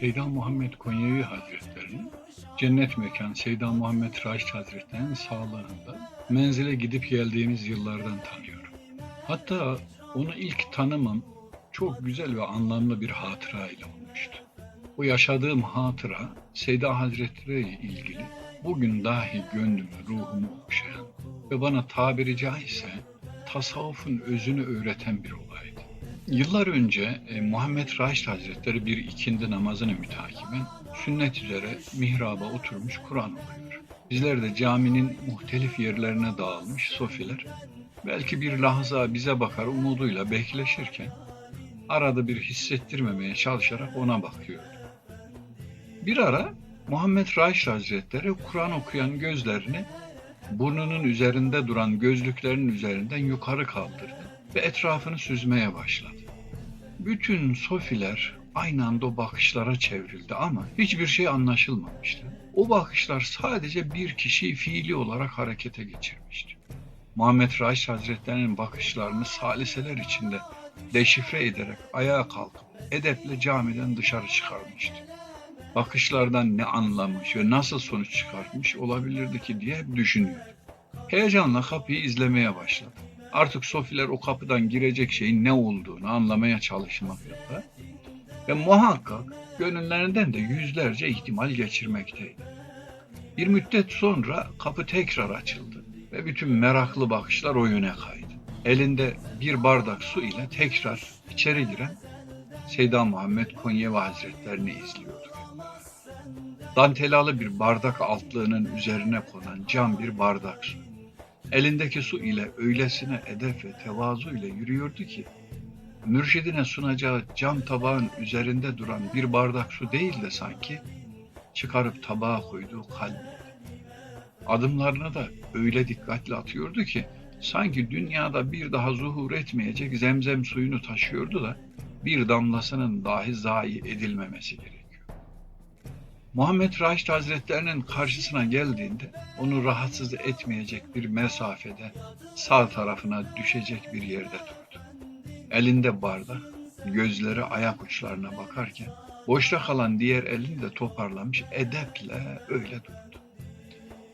Seyda Muhammed Konyevi Hazretleri'nin cennet mekan Seyda Muhammed Raşit Hazretleri'nin sağlığında menzile gidip geldiğimiz yıllardan tanıyorum. Hatta onu ilk tanımam çok güzel ve anlamlı bir hatıra ile olmuştu. Bu yaşadığım hatıra Seyda Hazretleri ile ilgili bugün dahi gönlümü, ruhumu okşayan ve bana tabiri caizse tasavvufun özünü öğreten bir olaydı. Yıllar önce e, Muhammed Raşid Hazretleri bir ikindi namazını mütakiben sünnet üzere mihraba oturmuş Kur'an okuyor. Bizler de caminin muhtelif yerlerine dağılmış sofiler belki bir lahza bize bakar umuduyla bekleşirken arada bir hissettirmemeye çalışarak ona bakıyordu. Bir ara Muhammed Raşid Hazretleri Kur'an okuyan gözlerini burnunun üzerinde duran gözlüklerinin üzerinden yukarı kaldırdı ve etrafını süzmeye başladı. Bütün sofiler aynı anda o bakışlara çevrildi ama hiçbir şey anlaşılmamıştı. O bakışlar sadece bir kişiyi fiili olarak harekete geçirmişti. Muhammed Raşid Hazretleri'nin bakışlarını saliseler içinde deşifre ederek ayağa kalkıp edeple camiden dışarı çıkarmıştı. Bakışlardan ne anlamış ve nasıl sonuç çıkartmış olabilirdi ki diye düşünüyordu. Heyecanla kapıyı izlemeye başladı. Artık Sofiler o kapıdan girecek şeyin ne olduğunu anlamaya çalışmaktalar ve muhakkak gönüllerinden de yüzlerce ihtimal geçirmekteydi. Bir müddet sonra kapı tekrar açıldı ve bütün meraklı bakışlar o yöne kaydı. Elinde bir bardak su ile tekrar içeri giren Seyda Muhammed Konyevi Hazretlerini izliyordu. Dantelalı bir bardak altlığının üzerine konan cam bir bardak su. Elindeki su ile öylesine edep ve tevazu ile yürüyordu ki, mürşidine sunacağı cam tabağın üzerinde duran bir bardak su değil de sanki çıkarıp tabağa koyduğu kalbiydi. Adımlarını da öyle dikkatli atıyordu ki, sanki dünyada bir daha zuhur etmeyecek zemzem suyunu taşıyordu da bir damlasının dahi zayi edilmemesi gerekiyor. Muhammed Raşid Hazretlerinin karşısına geldiğinde onu rahatsız etmeyecek bir mesafede sağ tarafına düşecek bir yerde durdu. Elinde bardak, gözleri ayak uçlarına bakarken boşta kalan diğer elini de toparlamış edeple öyle durdu.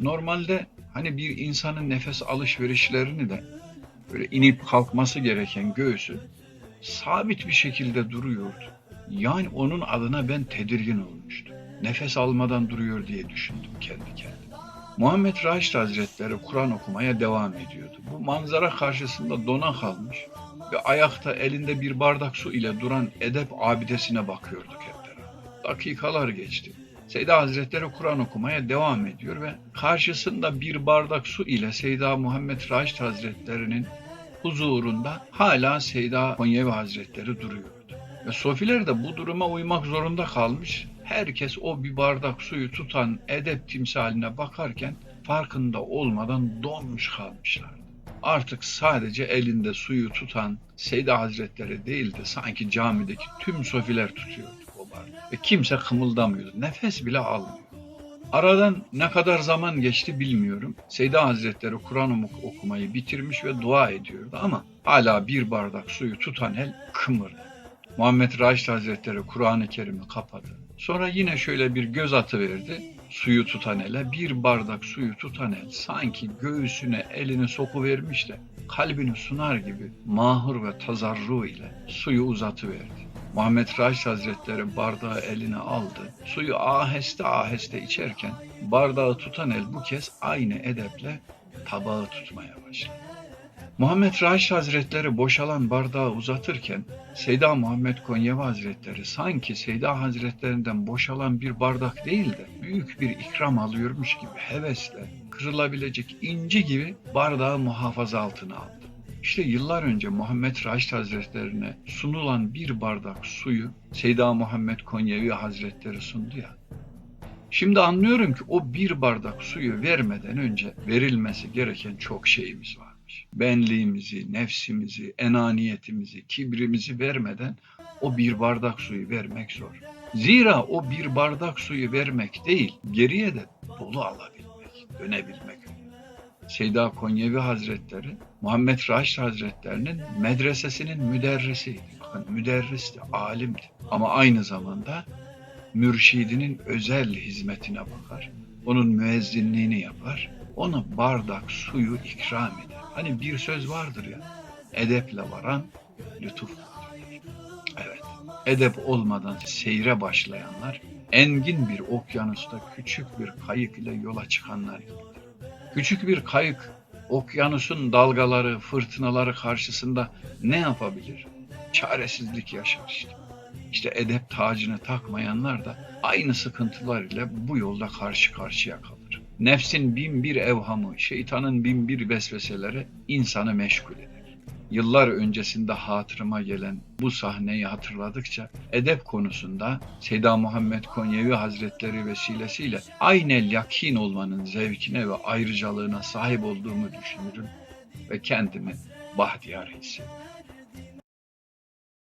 Normalde hani bir insanın nefes alışverişlerini de böyle inip kalkması gereken göğsü sabit bir şekilde duruyordu. Yani onun adına ben tedirgin olmuştum nefes almadan duruyor diye düşündüm kendi kendime. Muhammed Raşid Hazretleri Kur'an okumaya devam ediyordu. Bu manzara karşısında dona kalmış ve ayakta elinde bir bardak su ile duran edep abidesine bakıyorduk hep beraber. Dakikalar geçti. Seyda Hazretleri Kur'an okumaya devam ediyor ve karşısında bir bardak su ile Seyda Muhammed Raşid Hazretleri'nin huzurunda hala Seyda Konyevi Hazretleri duruyordu. Ve sofiler de bu duruma uymak zorunda kalmış herkes o bir bardak suyu tutan edep timsaline bakarken farkında olmadan donmuş kalmışlardı. Artık sadece elinde suyu tutan Seyda Hazretleri değildi sanki camideki tüm sofiler tutuyordu o bardağı. Ve kimse kımıldamıyordu. Nefes bile almıyor. Aradan ne kadar zaman geçti bilmiyorum. Seyda Hazretleri Kur'an okumayı bitirmiş ve dua ediyordu ama hala bir bardak suyu tutan el kımırdı. Muhammed Raşid Hazretleri Kur'an-ı Kerim'i kapadı. Sonra yine şöyle bir göz atı verdi. Suyu tutan ele bir bardak suyu tutan el sanki göğsüne elini sokuvermiş de kalbini sunar gibi mahur ve tazarru ile suyu uzatıverdi. Muhammed Raşid Hazretleri bardağı eline aldı. Suyu aheste aheste içerken bardağı tutan el bu kez aynı edeple tabağı tutmaya başladı. Muhammed Raşid Hazretleri boşalan bardağı uzatırken Seyda Muhammed Konyevi Hazretleri sanki Seyda Hazretlerinden boşalan bir bardak değil de büyük bir ikram alıyormuş gibi hevesle kırılabilecek inci gibi bardağı muhafaza altına aldı. İşte yıllar önce Muhammed Raşid Hazretlerine sunulan bir bardak suyu Seyda Muhammed Konyevi Hazretleri sundu ya. Şimdi anlıyorum ki o bir bardak suyu vermeden önce verilmesi gereken çok şeyimiz var benliğimizi, nefsimizi, enaniyetimizi, kibrimizi vermeden o bir bardak suyu vermek zor. Zira o bir bardak suyu vermek değil, geriye de dolu alabilmek, dönebilmek. Seyda Konyevi Hazretleri, Muhammed Raşid Hazretlerinin medresesinin müderrisiydi. Bakın müderristi, alimdi. Ama aynı zamanda mürşidinin özel hizmetine bakar. Onun müezzinliğini yapar. Ona bardak suyu ikram eder. Hani bir söz vardır ya. Edeple varan lütuf. Evet. Edep olmadan seyre başlayanlar engin bir okyanusta küçük bir kayık ile yola çıkanlar gibidir. Küçük bir kayık okyanusun dalgaları, fırtınaları karşısında ne yapabilir? Çaresizlik yaşar işte. İşte edep tacını takmayanlar da aynı sıkıntılar ile bu yolda karşı karşıya kalır. Nefsin bin bir evhamı, şeytanın bin bir vesveseleri insanı meşgul eder. Yıllar öncesinde hatırıma gelen bu sahneyi hatırladıkça edep konusunda Seyda Muhammed Konyevi Hazretleri vesilesiyle aynel yakin olmanın zevkine ve ayrıcalığına sahip olduğumu düşünürüm ve kendimi bahtiyar hissederim.